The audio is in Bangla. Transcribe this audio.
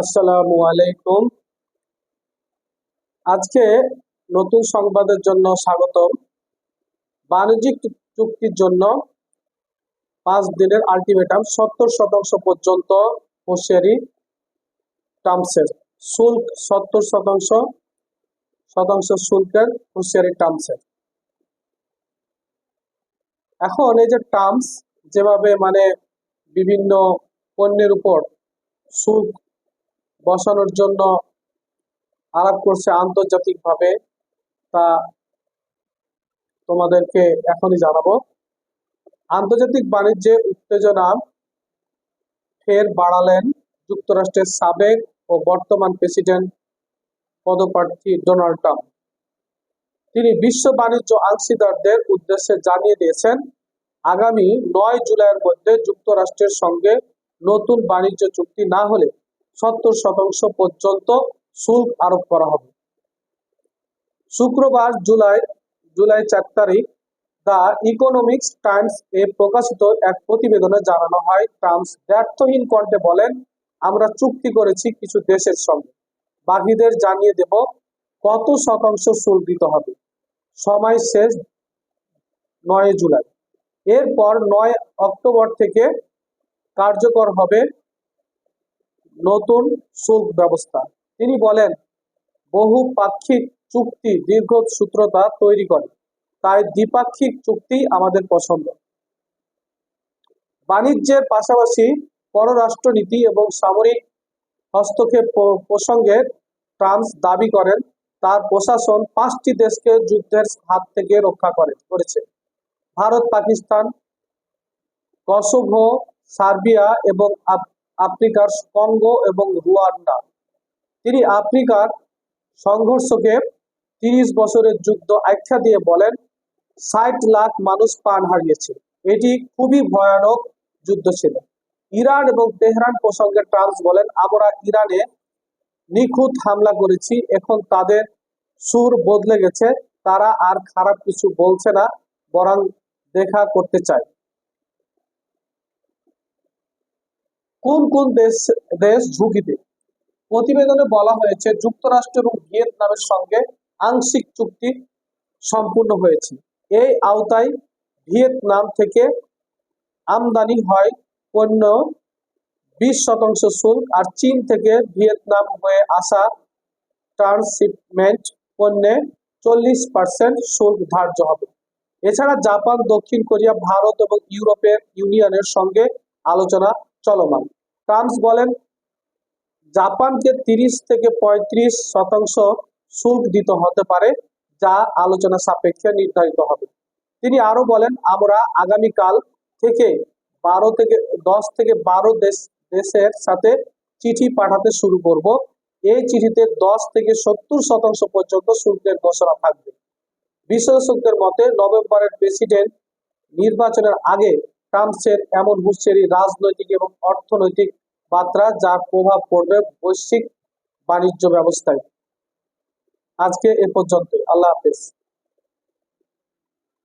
আসসালামু আলাইকুম। আজকে নতুন সংবাদের জন্য স্বাগতম। বাণিজ্যিক চুক্তির জন্য পাঁচ দিনের আলটিমেটাম, সত্তর শতাংশ পর্যন্ত হুঁশিয়ারি টার্মসের। শুল্ক, সত্তর শতাংশ শতাংশ শুল্কের হুঁশিয়ারি টার্মসের। এখন এই যে টার্মস, যেভাবে মানে বিভিন্ন পণ্যের উপর শুল্ক বসানোর জন্য আলাপ করছে আন্তর্জাতিকভাবে। তা তোমাদেরকে এখনই জানাব। আন্তর্জাতিক বাণিজ্যে উত্তেজনা ফের বাড়ালেন যুক্তরাষ্ট্রের সাবেক ও বর্তমান প্রেসিডেন্ট পদপ্রার্থী ডোনাল্ড ট্রাম্প। তিনি বিশ্ব বাণিজ্য অংশীদারদের উদ্দেশ্যে জানিয়ে দিয়েছেন, আগামী নয় জুলাইয়ের মধ্যে যুক্তরাষ্ট্রের সঙ্গে নতুন বাণিজ্য চুক্তি না হলে সত্তর শতাংশ পর্যন্ত শুল্ক আরোপ করা হবে। শুক্রবার জুলাই জুলাই চার তারিখ দ্য ইকোনমিক্স টাইমস এ প্রকাশিত এক প্রতিবেদনে জানানো হয় ট্রাম্পস ব্যর্থহীন কণ্ঠে বলেন, আমরা চুক্তি করেছি কিছু দেশের সঙ্গে। বাকিদের জানিয়ে দেব কত শতাংশ শুল্ক দিতে হবে। সময় শেষ নয় জুলাই। এরপর নয় অক্টোবর থেকে কার্যকর হবে নতুন শুল্ক ব্যবস্থা তিনি বলেন, বহু পাক্ষিক চুক্তি দীর্ঘ সূত্রতা তৈরি করে। তাই দ্বিপাক্ষিক চুক্তি আমাদের পছন্দ। বাণিজ্যের পাশাপাশি পররাষ্ট্রনীতি এবং সামরিক হস্তক্ষেপ প্রসঙ্গে ট্রাম্প দাবি করেন, তার প্রশাসন পাঁচটি দেশকে যুদ্ধের হাত থেকে রক্ষা করে, করেছে। ভারত, পাকিস্তান, কসোভো, সার্বিয়া এবং আফ্রিকার কঙ্গো এবং রুয়ান্ডা। তিনি আফ্রিকার সংঘর্ষকে তিরিশ বছরের যুদ্ধ আখ্যা দিয়ে বলেন, ষাট লাখ মানুষ প্রাণ হারিয়েছে। এটি খুবই ভয়ানক যুদ্ধ ছিল। ইরান এবং তেহরান প্রসঙ্গে ট্রাম্প বলেন, আমরা ইরানে নিখুঁত হামলা করেছি, এখন তাদের সুর বদলে গেছে, তারা আর খারাপ কিছু বলছে না, বরং দেখা করতে চায়। কোন কোন দেশ দেশ ঝুঁকিতে? প্রতিবেদনে বলা হয়েছে, যুক্তরাষ্ট্র এবং ভিয়েতনামের সঙ্গে আংশিক চুক্তি সম্পূর্ণ হয়েছে। এই আওতায় ভিয়েতনাম থেকে আমদানি হয় পণ্য বিশ শতাংশ শুল্ক আর চীন থেকে ভিয়েতনাম হয়ে আসা ট্রান্সশিপমেন্ট পণ্যে চল্লিশ পার্সেন্ট শুল্ক ধার্য হবে। এছাড়া জাপান, দক্ষিণ কোরিয়া, ভারত এবং ইউরোপের ইউনিয়নের সঙ্গে আলোচনা চলমান। ট্রাম্পস বলেন, জাপানকে তিরিশ থেকে পঁয়ত্রিশ শতাংশ শুল্ক দিতে হতে পারে, যা আলোচনা সাপেক্ষে নির্ধারিত হবে। তিনি আরও বলেন, আমরা আগামীকাল থেকে বারো থেকে, দশ থেকে বারো দেশ, দেশের সাথে চিঠি পাঠাতে শুরু করব। এই চিঠিতে দশ থেকে সত্তর শতাংশ পর্যন্ত শুল্কের ঘোষণা থাকবে। বিশেষজ্ঞদের মতে, নভেম্বরের প্রেসিডেন্ট নির্বাচনের আগে ট্রাম্পসের এমন হুঁশিয়ারি রাজনৈতিক এবং অর্থনৈতিক মাত্রা যার প্রভাব পড়বে বৈশ্বিক বাণিজ্য ব্যবস্থায়। আজকে এ পর্যন্ত আল্লাহ হাফেজ।